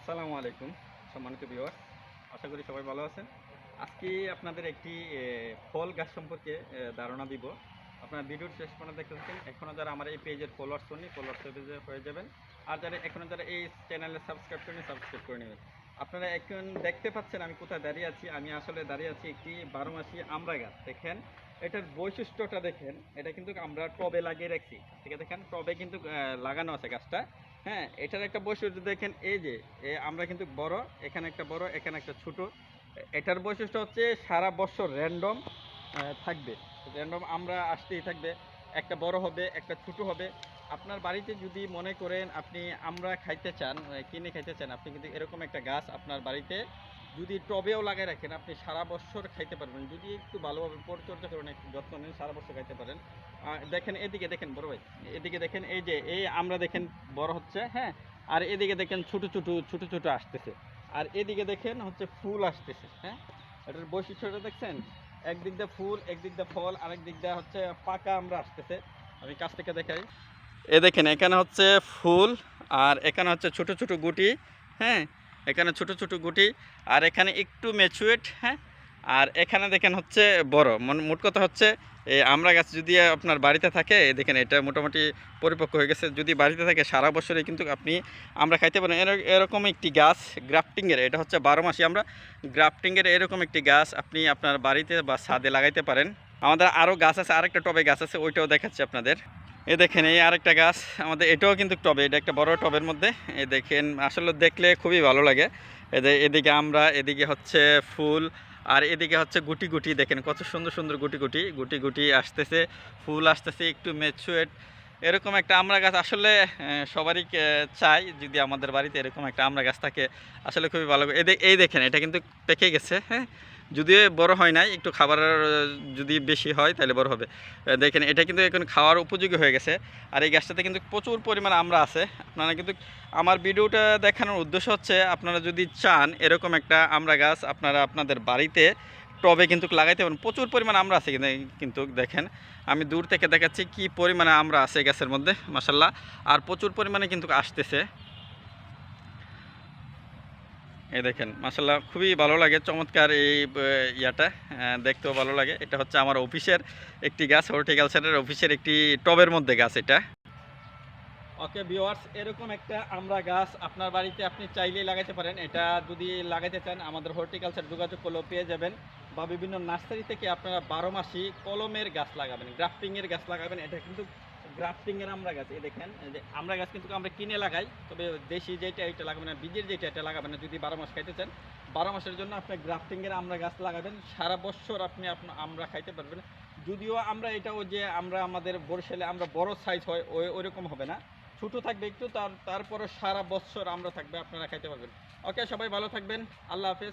আসসালামু আলাইকুম, সম্মানিত ভিউয়ার আশা করি সবাই ভালো আছেন। আজকে আপনাদের একটি ফল গাছ সম্পর্কে ধারণা দিব। আপনার ভিডিওর শেষ পর্যন্ত দেখতে থাকেন। এখনও যারা আমার এই পেজের ফলোয়ার্স করেনি ফলোয়ার্স পেজে হয়ে যাবেন। আর যারা এখনও যারা এই চ্যানেলে সাবস্ক্রাইব করেনি সাবস্ক্রাইব করে নেবেন। আপনারা এখন দেখতে পাচ্ছেন আমি কোথায় দাঁড়িয়ে আছি। আমি আসলে দাঁড়িয়ে আছি একটি বারো মাসি আমড়া গাছ, দেখেন। এটার বৈশিষ্ট্যটা দেখেন, এটা কিন্তু আমরা টবে লাগিয়ে রাখছি, ঠিক আছে? দেখেন, টবে কিন্তু লাগানো আছে গাছটা। হ্যাঁ এটার একটা বৈশিষ্ট্য দেখেন, এই যে আমরা কিন্তু বড়, এখানে একটা বড়, এখানে একটা ছোট। এটার বৈশিষ্ট্য হচ্ছে সারা বছর র্যান্ডম থাকবে। র্যান্ডম আমরা আসতেই থাকবে। একটা বড় হবে, একটা ছোট হবে। আপনার বাড়িতে যদি মনে করেন আপনি আমরা খাইতে চান কিনে খাইতে চান, আপনি কিন্তু এরকম একটা গাছ আপনার বাড়িতে যদি টবেও লাগাই রাখেন, আপনি সারা বছর খাইতে পারবেন। যদি একটু ভালোভাবে পরিচর্যা করেন, একটু যত্ন নেন, সারা বছর খাইতে পারেন। দেখেন, এদিকে দেখেন, বড় ভাই, এদিকে দেখেন, এই যে, এই আমরা দেখেন, বড় হচ্ছে হ্যাঁ? আর এদিকে দেখেন, ছোট ছোট ছোট ছোট আসতেছে। আর এদিকে দেখেন, হচ্ছে ফুল আসতেছে হ্যাঁ? এটার বৈশিষ্ট্যটা দেখছেন? একদিক দিয়ে ফুল, একদিক দিয়ে ফল আরেক দিক দিয়ে হচ্ছে পাকা আমরা আসতেছে। আমি কাছ থেকে দেখাই। এ দেখেন, এখানে হচ্ছে ফুল আর এখানে হচ্ছে ছোট ছোট গুটি হ্যাঁ? এখানে ছোট ছোট গুটি আর এখানে একটু ম্যাচুয়েট হ্যাঁ? আর এখানে দেখেন হচ্ছে বড়। মোট কথা হচ্ছে আমরা গাছ যদি আপনার বাড়িতে থাকে দেখেন এটা মোটামুটি পরিপক্ক হয়ে গেছে। যদি বাড়িতে থাকে, সারা বছরে কিন্তু আপনি আমরা খাইতে পারেন। এর- এরকম একটি গাছ গ্রাফটিংয়ের এটা হচ্ছে বারো মাসি আমরা গ্রাফটিংয়ের এরকম একটি গাছ আপনি আপনার বাড়িতে বা ছাদে লাগাইতে পারেন। আমাদের আরও গাছ আছে, আরেকটা টবে গাছ আছে, ওইটাও দেখাচ্ছি আপনাদের। এ দেখেন, এই আরেকটা গাছ, আমাদের এটাও কিন্তু টবে, এটা একটা বড় টবের মধ্যে। এ দেখেন, আসলে দেখলে খুবই ভালো লাগে। এদের এদিকে আমরা, এদিকে হচ্ছে ফুল, আর এদিকে হচ্ছে গুটি গুটি, দেখেন কত সুন্দর সুন্দর গুটি গুটি গুটি গুটি আসতেছে, ফুল আসতেছে, একটু ম্যাচুয়েট এরকম একটা আমরা গাছ আসলে সবারই চাই, যদি আমাদের বাড়িতে এরকম একটা আমরা গাছ থাকে, আসলে খুবই ভালো এই এই দেখেন, এটা কিন্তু পেকে গেছে হ্যাঁ? যদিও বড় হয় নাই, একটু খাবারের যদি বেশি হয় তাহলে বড় হবে। দেখেন, এটা কিন্তু এখন খাওয়ার উপযোগী হয়ে গেছে। আর এই গাছটাতে কিন্তু প্রচুর পরিমাণ আমরা আছে। আপনারা কিন্তু আমার ভিডিওটা দেখানোর উদ্দেশ্য হচ্ছে, আপনারা যদি চান এরকম একটা আমরা গাছ আপনারা আপনাদের বাড়িতে টবে কিন্তু লাগাইতে পারেন। প্রচুর পরিমাণ আমরা আছে কিন্তু দেখেন, আমি দূর থেকে দেখাচ্ছি কি পরিমাণে আমরা আছে গাছের মধ্যে মাসাল্লাহ আর প্রচুর পরিমাণে কিন্তু আসতেছে। এই দেখেন মাসাল্লাহ খুবই ভালো লাগে, চমৎকার এই ইয়াটা দেখতেও ভালো লাগে। এটা হচ্ছে আমার অফিসের একটি গাছ, হর্টিকালচারের অফিসের একটি টবের মধ্যে গাছ এটা। ওকে ভিওয়ার্স এরকম একটা আমরা গাছ আপনার বাড়িতে আপনি চাইলেই লাগাতে পারেন। এটা যদি লাগাতে চান, আমাদের হর্টিকালচার যোগাযোগ করলেও পেয়ে যাবেন বা বিভিন্ন নার্সারি থেকে আপনারা বারো মাসি কলমের গাছ লাগাবেন, গ্রাফটিংয়ের গাছ লাগাবেন। এটা কিন্তু গ্রাফটিংয়ের আমরা গাছ, এই দেখেন যে আমরা গাছ কিন্তু আমরা কিনে লাগাই, তবে দেশি যেটা এটা লাগাবেন না বীজের যেটা এটা লাগাবেন না, যদি বারো মাস খাইতে চান, বারো মাসের জন্য আপনি গ্রাফটিংয়ের আমরা গাছ লাগাবেন, সারা বছর আপনি আপনা, আমরা খাইতে পারবেন। যদিও আমরা এটাও যে আমরা আমাদের বরিশালে আমরা বড় সাইজ হয়, ওই, ওইরকম হবে না। ছোটো থাকবে একটু, তার তারপরে সারা বছর আমরা থাকবে, আপনারা খাইতে পারবেন। ওকে সবাই ভালো থাকবেন, আল্লাহ হাফেজ।